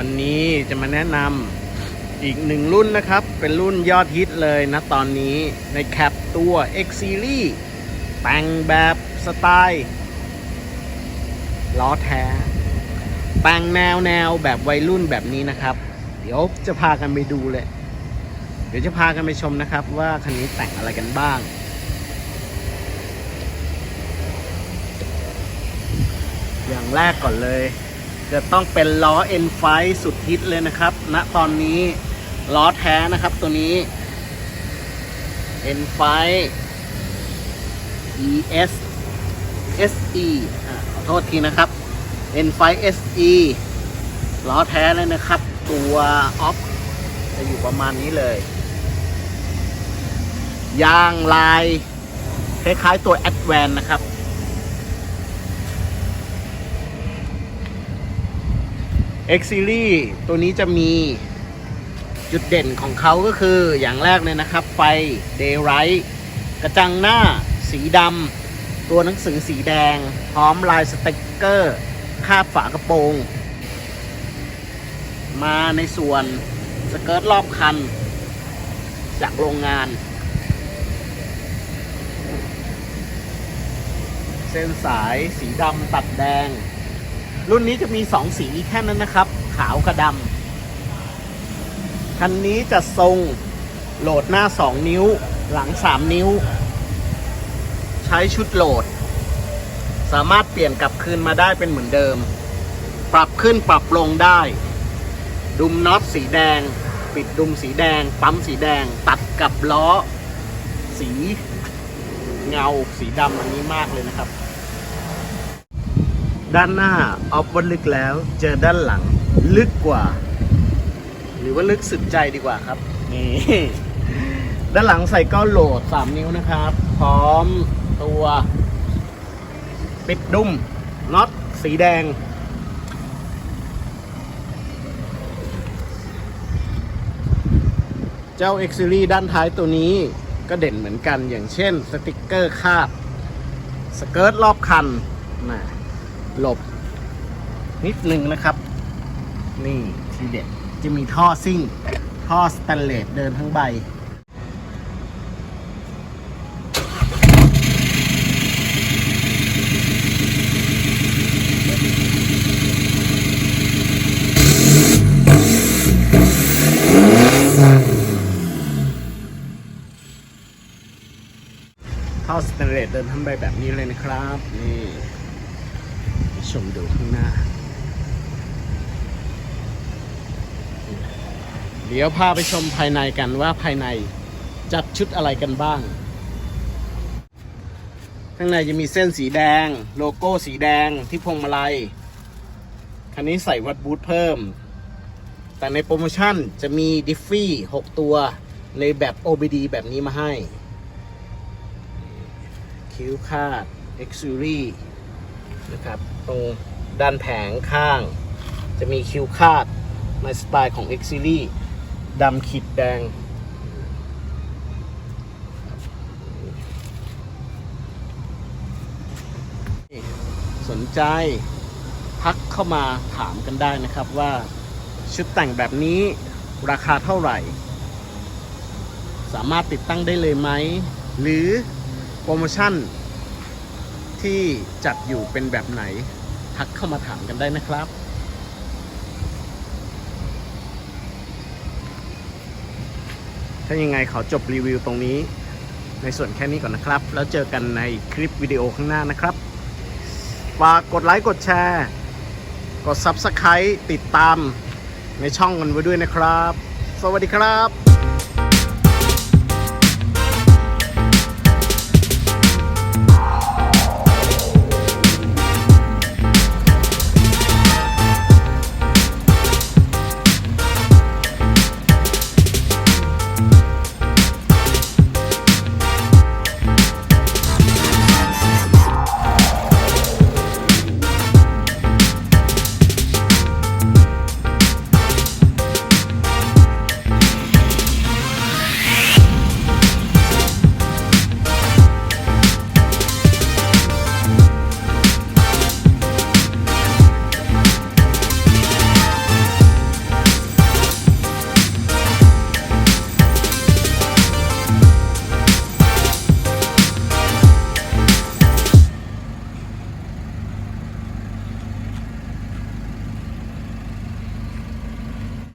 วันนี้จะมาแนะนำอีกหนึ่งรุ่นนะครับ เป็นรุ่นยอดฮิตเลยนะตอนนี้ในแคปตัว X Series แต่งแบบสไตล์ล้อแท้ แต่งแนวแนวแบบวัยรุ่นแบบนี้นะครับ เดี๋ยวจะพากันไปดูเลย เดี๋ยวจะพากันไปชมนะครับ ว่าคันนี้แต่งอะไรกันบ้างอย่างแรกก่อนเลย จะต้องเป็นล้อ N5 สุดฮิตเลยนะครับณตอนนี้ล้อแท้นะครับตัวนี้ N5 ES SE อะขอโทษทีนะครับ N5 SE ล้อแท้เลยนะครับ ตัวออฟจะอยู่ประมาณนี้เลย ยางลาย คล้ายๆตัว a d v a n นะครับ X Series ตัวนี้จะมีจุดเด่นของเขาก็คืออย่างแรกเลยนะครับ ไฟ Daylight กระจังหน้าสีดำตัวหนังสือสีแดง พร้อมลายสติกเกอร์ คาบฝากระโปรง มาในส่วนสเกิร์ตรอบคัน จากโรงงาน เส้นสายสีดำตัดแดง รุ่นนี้จะมีสองสีแค่นั้นนะครับ ขาวกับดำคันนี้จะทรงโหลดหน้า 2 นิ้ว หลัง 3 นิ้ว ใช้ชุดโหลด สามารถเปลี่ยนกลับคืนมาได้เป็นเหมือนเดิม ปรับขึ้นปรับลงได้ ดุมน็อตสีแดง ปิดดุมสีแดง ปั๊มสีแดง ตัดกับล้อ สีเงาสีดำอันนี้มากเลยนะครับ ด้านหน้าออฟว่าลึกแล้ว เจอด้านหลังลึกกว่า หรือว่าลึกสุดใจดีกว่าครับนี่ด้านหลังใส่ก้อนโหลด 3 นิ้วนะครับ พร้อมตัว ปิดดุมน็อตสีแดง เจ้า X Series ด้านท้ายตัวนี้ก็เด่นเหมือนกันอย่างเช่นสติกเกอร์คาด สเกิร์ตรอบคันนะ หลบ นิดหนึ่งนะครับ นี่ทีเด็ดจะมีท่อซิ่ง ท่อสแตนเลสเดินทั้งใบ ท่อสแตนเลสเดินทั้งใบแบบนี้เลยนะครับ นี่ ชมดูข้างหน้า เดี๋ยวพาไปชมภายในกันว่าภายในจัดชุดอะไรกันบ้าง ข้างในจะมีเส้นสีแดง โลโก้สีแดงที่พวงมาลัย คันนี้ใส่วัดบูทเพิ่ม แต่ในโปรโมชั่นจะมีดิฟฟี่ 6 ตัวในแบบ OBD แบบนี้มาให้ คิ้วคาด X Series นะครับ ตรงด้านแผงข้าง จะมีคิ้วคาดในสไตล์ของ X Series ดำขีดแดง สนใจทักเข้ามาถามกันได้นะครับว่าชุดแต่งแบบนี้ราคาเท่าไหร่ สามารถติดตั้งได้เลยไหม หรือโปรโมชั่นที่จัดอยู่เป็นแบบไหน ทักเข้ามาถามกันได้นะครับ ถ้ายังไงขอจบรีวิวตรงนี้ ในส่วนแค่นี้ก่อนนะครับ แล้วเจอกันในคลิปวิดีโอข้างหน้านะครับฝากกดไลค์กดแชร์ กด Subscribe ติดตามในช่องกันไว้ด้วยนะครับ สวัสดีครับ